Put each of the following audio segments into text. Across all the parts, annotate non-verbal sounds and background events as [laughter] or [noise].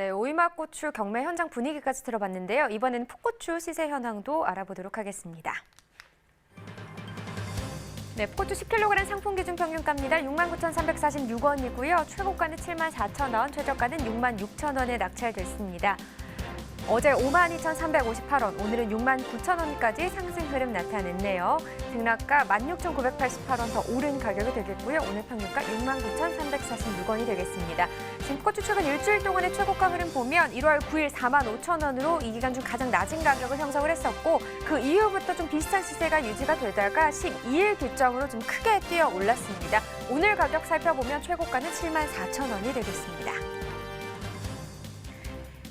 네, 오이맛고추 경매 현장 분위기까지 들어봤는데요. 이번에는 풋고추 시세 현황도 알아보도록 하겠습니다. 네, 풋고추 10kg 상품 기준 평균가입니다. 69,346원이고요. 최고가는 74,000원, 최저가는 66,000원에 낙찰됐습니다. 어제 52,358원, 오늘은 69,000원까지 상승 흐름 나타냈네요. 등락가 16,988원 더 오른 가격이 되겠고요. 오늘 평균가 69,346원이 되겠습니다. 풋고추 최근 일주일 동안의 최고가 흐름 보면 1월 9일 45,000원으로 이 기간 중 가장 낮은 가격을 형성을 했었고 그 이후부터 좀 비슷한 시세가 유지가 되다가 12일 기점으로 좀 크게 뛰어 올랐습니다. 오늘 가격 살펴보면 최고가는 74,000원이 되겠습니다.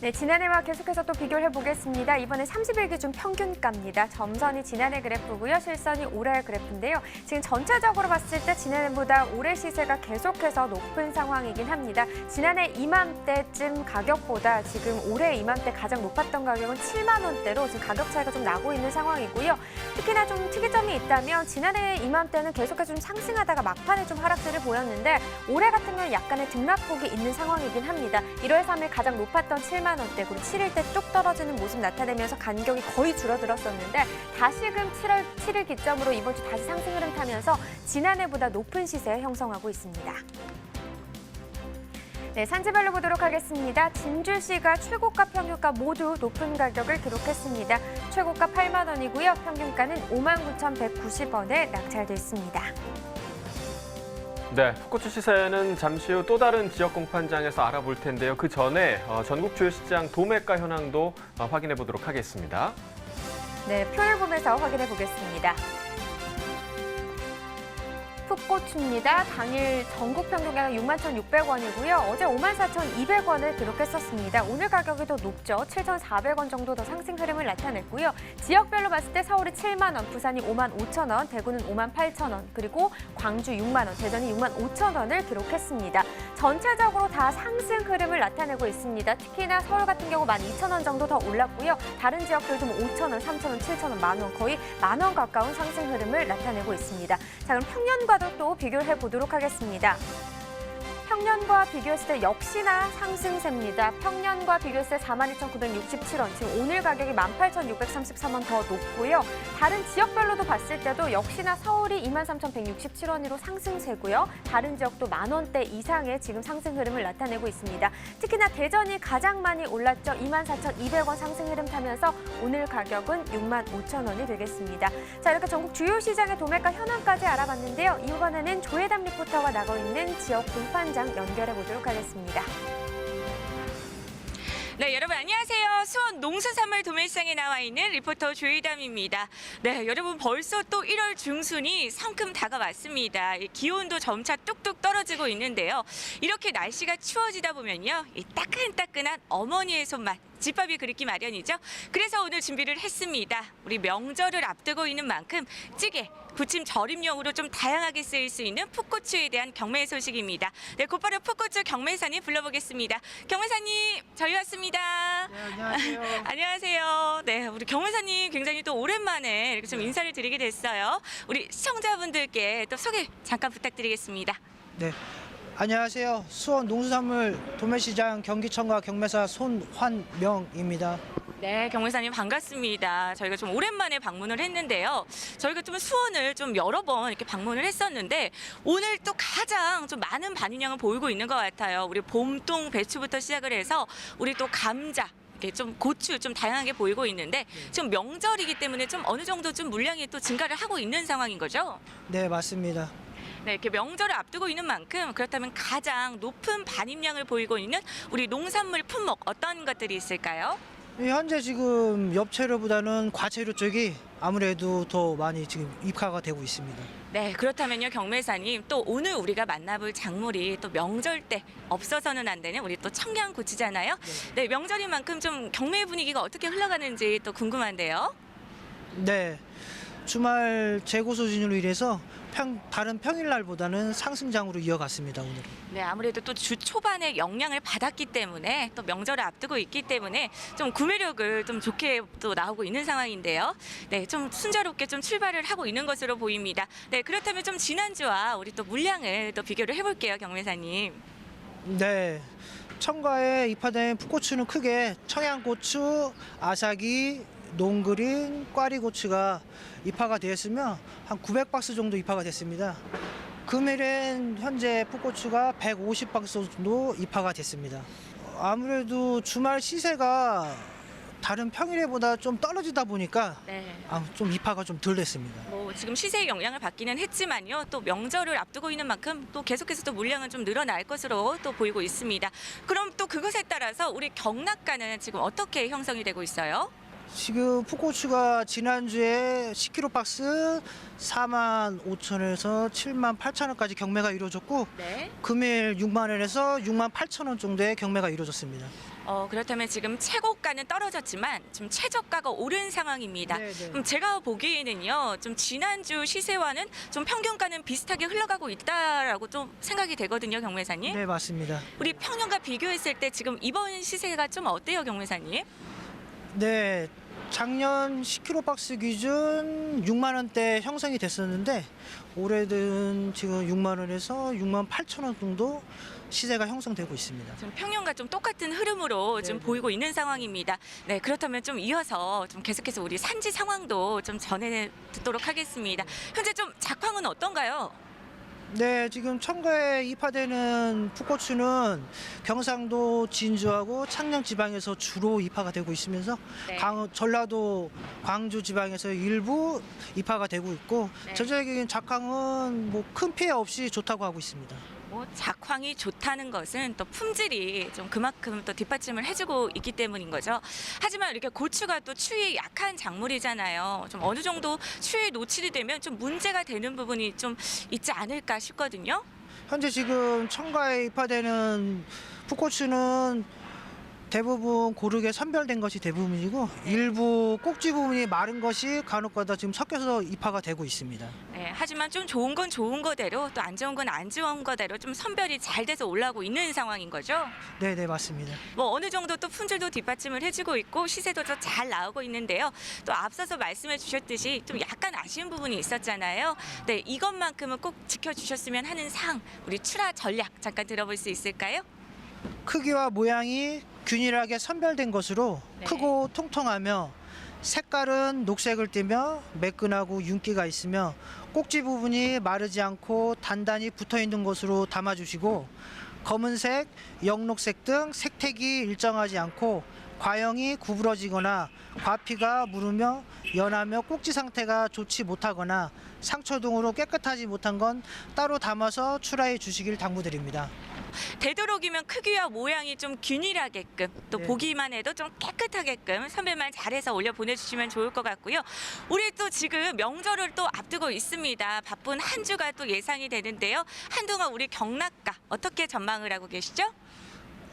네, 지난해와 계속해서 또 비교를 해보겠습니다. 이번에 30일 기준 평균가입니다. 점선이 지난해 그래프고요. 실선이 올해 그래프인데요. 지금 전체적으로 봤을 때 지난해보다 올해 시세가 계속해서 높은 상황이긴 합니다. 지난해 이맘때쯤 가격보다 지금 올해 이맘때 가장 높았던 가격은 7만 원대로 지금 가격 차이가 좀 나고 있는 상황이고요. 특히나 좀 특이점이 있다면 지난해 이맘때는 계속해서 좀 상승하다가 막판에 좀 하락세를 보였는데 올해 같은 경우는 약간의 등락폭이 있는 상황이긴 합니다. 1월 3일 가장 높았던 7만 원대 그리고 7일 때 쭉 떨어지는 모습 나타내면서 간격이 거의 줄어들었었는데 다시금 7월 7일 기점으로 이번 주 다시 상승 흐름 타면서 지난해보다 높은 시세 형성하고 있습니다. 네, 산지별로 보도록 하겠습니다. 진주시가 최고가 평균가 모두 높은 가격을 기록했습니다. 최고가 8만 원이고요. 평균가는 5만 9,190원에 낙찰됐습니다. 네, 풋고추 시세는 잠시 후 또 다른 지역 공판장에서 알아볼 텐데요. 그 전에 어, 전국 주요 시장 도매가 현황도 어, 확인해 보도록 하겠습니다. 네, 표를 보면서 확인해 보겠습니다. 풋고추입니다. 당일 전국 평균가가 61,600원이고요. 어제 54,200원을 기록했었습니다. 오늘 가격이 더 높죠. 7,400원 정도 더 상승 흐름을 나타냈고요. 지역별로 봤을 때 서울이 7만 원, 부산이 5만 5천 원, 대구는 5만 8천 원, 그리고 광주 6만 원, 대전이 6만 5천 원을 기록했습니다. 전체적으로 다 상승 흐름을 나타내고 있습니다. 특히나 서울 같은 경우 12,000원 정도 더 올랐고요. 다른 지역들도 뭐 5,000원, 3,000원, 7,000원, 만 원, 거의 만 원 가까운 상승 흐름을 나타내고 있습니다. 자, 그럼 평년과도 또 비교를 해보도록 하겠습니다. 평년과 비교했을 때 역시나 상승세입니다. 평년과 비교했을 때 42,967원, 지금 오늘 가격이 18,633원 더 높고요. 다른 지역별로도 봤을 때도 역시나 서울이 23,167원으로 상승세고요. 다른 지역도 만 원대 이상의 지금 상승 흐름을 나타내고 있습니다. 특히나 대전이 가장 많이 올랐죠. 24,200원 상승 흐름 타면서 오늘 가격은 6만 5천 원이 되겠습니다. 자, 이렇게 전국 주요 시장의 도매가 현황까지 알아봤는데요. 이번에는 조혜담 리포터가 나가 있는 지역 분판 장 연결해 보도록 하겠습니다. 네, 여러분 안녕하세요. 수원 농수산물 도매시장에 나와 있는 리포터 조이담입니다. 네, 여러분 벌써 또 1월 중순이 성큼 다가왔습니다. 이 기온도 점차 뚝뚝 떨어지고 있는데요. 이렇게 날씨가 추워지다 보면요. 이 따끈따끈한 어머니의 손맛 집밥이 그립기 마련이죠. 그래서 오늘 준비를 했습니다. 우리 명절을 앞두고 있는 만큼 찌개, 부침 절임용으로 좀 다양하게 쓰일 수 있는 풋고추에 대한 경매 소식입니다. 네, 곧바로 풋고추 경매사님 불러보겠습니다. 경매사님, 저희 왔습니다. 네, 안녕하세요. [laughs] 안녕하세요. 네, 우리 경매사님 굉장히 또 오랜만에 이렇게 좀 인사를 드리게 됐어요. 우리 시청자분들께 또 소개 잠깐 부탁드리겠습니다. 네. 안녕하세요. 수원 농수산물 도매시장 경기청과 경매사 손환명입니다. 네, 경매사님 반갑습니다. 저희가 좀 오랜만에 방문을 했는데요. 저희가 좀 수원을 좀 여러 번 이렇게 방문을 했었는데 오늘 또 가장 좀 많은 반인양을 보이고 있는 것 같아요. 우리 봄동 배추부터 시작을 해서 우리 또 감자 이렇게 좀 고추 좀 다양하게 보이고 있는데 지금 명절이기 때문에 좀 어느 정도 좀 물량이 또 증가를 하고 있는 상황인 거죠? 네, 맞습니다. 네, 이렇게 명절을 앞두고 있는 만큼 그렇다면 가장 높은 반입량을 보이고 있는 우리 농산물 품목 어떤 것들이 있을까요? 이 현재 지금 엽채류보다는 과채류 쪽이 아무래도 더 많이 지금 입가가 되고 있습니다. 네, 그렇다면요, 경매사님 또 오늘 우리가 만나볼 작물이 또 명절 때 없어서는 안 되는 우리 또 청양고추잖아요. 네, 명절인 만큼 좀 경매 분위기가 어떻게 흘러가는지 또 궁금한데요. 네. 주말 재고 소진으로 인해서 평, 다른 평일날보다는 상승장으로 이어갔습니다, 오늘은. 네, 아무래도 또 주 초반에 영향을 받았기 때문에 또 명절을 앞두고 있기 때문에 좀 구매력을 좀 좋게 또 나오고 있는 상황인데요. 네, 좀 순조롭게 좀 출발을 하고 있는 것으로 보입니다. 네, 그렇다면 좀 지난주와 우리 또 물량을 또 비교를 해볼게요, 경매사님. 네. 청가에 입하된 풋고추는 크게 청양고추, 아사기, 농그린, 꽈리고추가 입하가 되었으며 한 900박스 정도 입하가 됐습니다. 금일엔 현재 풋고추가 150박스 정도 입하가 됐습니다. 아무래도 주말 시세가 다른 평일에보다 좀 떨어지다 보니까 네. 아, 좀 입하가 좀 덜 됐습니다. 뭐 지금 시세의 영향을 받기는 했지만요. 또 명절을 앞두고 있는 만큼 또 계속해서 또 물량은 좀 늘어날 것으로 또 보이고 있습니다. 그럼 또 그것에 따라서 우리 경락가는 지금 어떻게 형성이 되고 있어요? 지금 풋고추가 지난주에 10kg 박스 4만 5천에서 7만 8천 원까지 경매가 이루어졌고 네. 금일 6만 원에서 6만 8천 원 정도의 경매가 이루어졌습니다. 어, 그렇다면 지금 최고가는 떨어졌지만 지금 최저가가 오른 상황입니다. 네, 네. 그럼 제가 보기에는요, 좀 지난주 시세와는 좀 평균가는 비슷하게 흘러가고 있다라고 좀 생각이 되거든요, 경매사님. 네, 맞습니다. 우리 평년과 비교했을 때 지금 이번 시세가 좀 어때요, 경매사님? 네, 작년 10kg 박스 기준 6만 원대 형성이 됐었는데 올해는 지금 6만 원에서 6만 8천 원 정도 시세가 형성되고 있습니다. 좀 평년과 좀 똑같은 흐름으로 좀 네, 네. 보이고 있는 상황입니다. 네, 그렇다면 좀 이어서 좀 계속해서 우리 산지 상황도 좀 전해 듣도록 하겠습니다. 현재 좀 작황은 어떤가요? 네, 지금 청가에 입하되는 풋고추는 경상도 진주하고 창녕 지방에서 주로 입하가 되고 있으면서 네. 강, 전라도 광주 지방에서 일부 입하가 되고 있고 네. 전체적인 작황은 뭐 큰 피해 없이 좋다고 하고 있습니다. 뭐 작황이 좋다는 것은 또 품질이 좀 그만큼 또 뒷받침을 해주고 있기 때문인 거죠. 하지만 이렇게 고추가 또 추위에 약한 작물이잖아요. 좀 어느 정도 추위에 노출이 되면 좀 문제가 되는 부분이 좀 있지 않을까 싶거든요. 현재 지금 청가에 입하되는 풋고추는 대부분 고르게 선별된 것이 대부분이고 일부 꼭지 부분이 마른 것이 간혹가다 지금 섞여서 입하가 되고 있습니다. 네, 하지만 좀 좋은 건 좋은 거대로 또 안 좋은 건 안 좋은 거대로 좀 선별이 잘 돼서 올라오고 있는 상황인 거죠. 네, 네 맞습니다. 뭐 어느 정도 또 품질도 뒷받침을 해주고 있고 시세도 좀잘 나오고 있는데요. 또 앞서서 말씀해 주셨듯이 좀 약간 아쉬운 부분이 있었잖아요. 네, 이것만큼은 꼭 지켜주셨으면 하는 상 우리 출하 전략 잠깐 들어볼 수 있을까요? 크기와 모양이 균일하게 선별된 것으로 네. 크고 통통하며 색깔은 녹색을 띠며 매끈하고 윤기가 있으며 꼭지 부분이 마르지 않고 단단히 붙어 있는 것으로 담아주시고 검은색, 영록색 등 색택이 일정하지 않고 과형이 구부러지거나 과피가 무르며 연하며 꼭지 상태가 좋지 못하거나 상처 등으로 깨끗하지 못한 건 따로 담아서 출하해 주시길 당부드립니다. 되도록이면 크기와 모양이 좀 균일하게끔 또 네. 보기만 해도 좀 깨끗하게끔 선별만 잘해서 올려 보내주시면 좋을 것 같고요. 우리 또 지금 명절을 또 앞두고 있습니다. 바쁜 한 주가 또 예상이 되는데요. 한동안 우리 경락가 어떻게 전망을 하고 계시죠?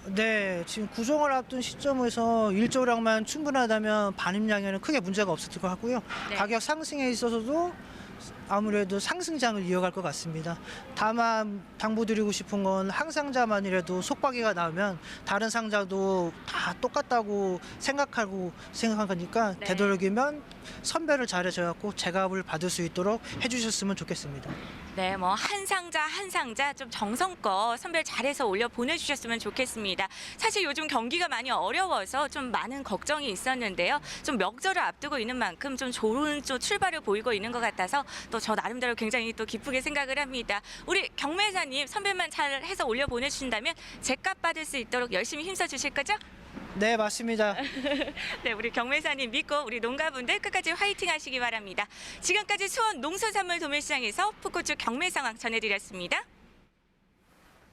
네, 지금 구종을 앞둔 시점에서 일조량만 충분하다면 반입량에는 크게 문제가 없을 것 같고요. 네. 가격 상승에 있어서도 아무래도 상승장을 이어갈 것 같습니다. 다만 당부드리고 싶은 건 항상자만이라도 속박이가 나오면 다른 상자도 다 똑같다고 생각하고 생각하니까 네. 되도록이면 선별을 잘해줘갖고 제값을 받을 수 있도록 해주셨으면 좋겠습니다. 네, 뭐 한 상자 한 상자 좀 정성껏 선별 잘해서 올려 보내주셨으면 좋겠습니다. 사실 요즘 경기가 많이 어려워서 좀 많은 걱정이 있었는데요. 좀 명절을 앞두고 있는 만큼 좀 좋은 좀 출발을 보이고 있는 것 같아서 또 저 나름대로 굉장히 또 기쁘게 생각을 합니다. 우리 경매사님 선별만 잘 해서 올려 보내주신다면 제값 받을 수 있도록 열심히 힘써 주실 거죠? 네, 맞습니다. [laughs] 네, 우리 경매사님 믿고 우리 농가분들 끝까지 화이팅 하시기 바랍니다. 지금까지 수원 농수산물 도매시장에서 풋고추 경매 상황 전해드렸습니다.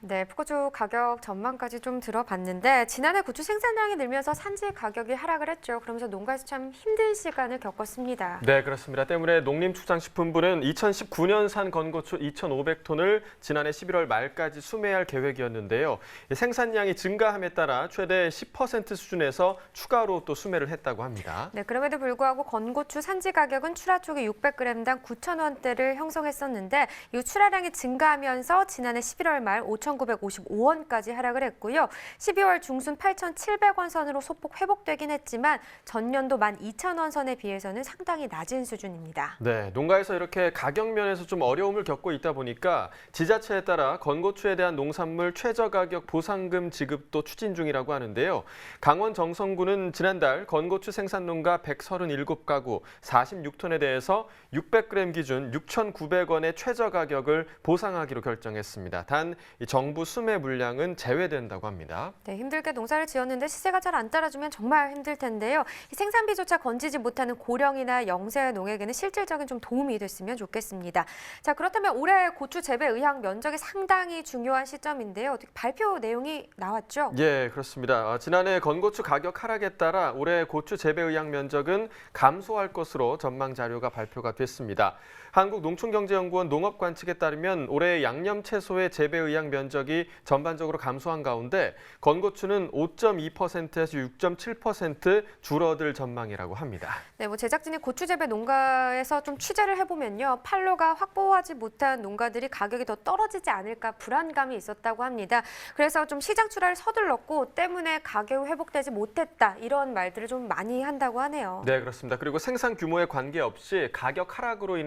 네, 포고주 가격 전망까지 좀 들어봤는데 지난해 고추 생산량이 늘면서 산지 가격이 하락을 했죠. 그러면서 농가에서 참 힘든 시간을 겪었습니다. 네, 그렇습니다. 때문에 농림축산식품부는 2019년산 건고추 2,500톤을 지난해 11월 말까지 수매할 계획이었는데요. 생산량이 증가함에 따라 최대 10% 수준에서 추가로 또 수매를 했다고 합니다. 네, 그럼에도 불구하고 건고추 산지 가격은 출하 쪽에 600g당 9,000원대를 형성했었는데 이 출하량이 증가하면서 지난해 11월 말 5,000 8,955원까지 하락을 했고요. 12월 중순 8,700원 선으로 소폭 회복되긴 했지만 전년도 12,000원 선에 비해서는 상당히 낮은 수준입니다. 네, 농가에서 이렇게 가격 면에서 좀 어려움을 겪고 있다 보니까 지자체에 따라 건고추에 대한 농산물 최저 가격 보상금 지급도 추진 중이라고 하는데요. 강원 정선군은 지난달 건고추 생산 농가 137가구 46톤에 대해서 600g 기준 6,900원의 최저 가격을 보상하기로 결정했습니다. 단 정. 정부 수매 물량은 제외된다고 합니다. 네, 힘들게 농사를 지었는데 시세가 잘 안 따라주면 정말 힘들 텐데요. 이 생산비조차 건지지 못하는 고령이나 영세 농에게는 실질적인 좀 도움이 됐으면 좋겠습니다. 자, 그렇다면 올해 고추 재배 의학 면적이 상당히 중요한 시점인데요. 어떻게 발표 내용이 나왔죠? 예, 그렇습니다. 어, 지난해 건고추 가격 하락에 따라 올해 고추 재배 의학 면적은 감소할 것으로 전망 자료가 발표가 됐습니다. 한국농촌경제연구원 농업관측에 따르면 올해 양념 채소의 재배 의학 면적이 전반적으로 감소한 가운데 건고추는 5.2%에서 6.7% 줄어들 전망이라고 합니다. 네, 뭐 제작진이 고추 재배 농가에서 좀 취재를 해보면요. 판로가 확보하지 못한 농가들이 가격이 더 떨어지지 않을까 불안감이 있었다고 합니다. 그래서 좀 시장 출하를 서둘렀고 때문에 가격이 회복되지 못했다 이런 말들을 좀 많이 한다고 하네요. 네, 그렇습니다. 그리고 생산 규모에 관계없이 가격 하락으로 인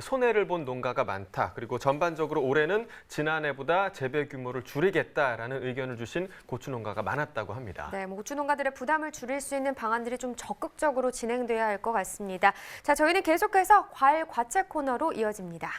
손해를 본 농가가 많다. 그리고 전반적으로 올해는 지난해보다 재배 규모를 줄이겠다라는 의견을 주신 고추 농가가 많았다고 합니다. 네, 뭐 고추 농가들의 부담을 줄일 수 있는 방안들이 좀 적극적으로 진행돼야 할 것 같습니다. 자, 저희는 계속해서 과일 과채 코너로 이어집니다.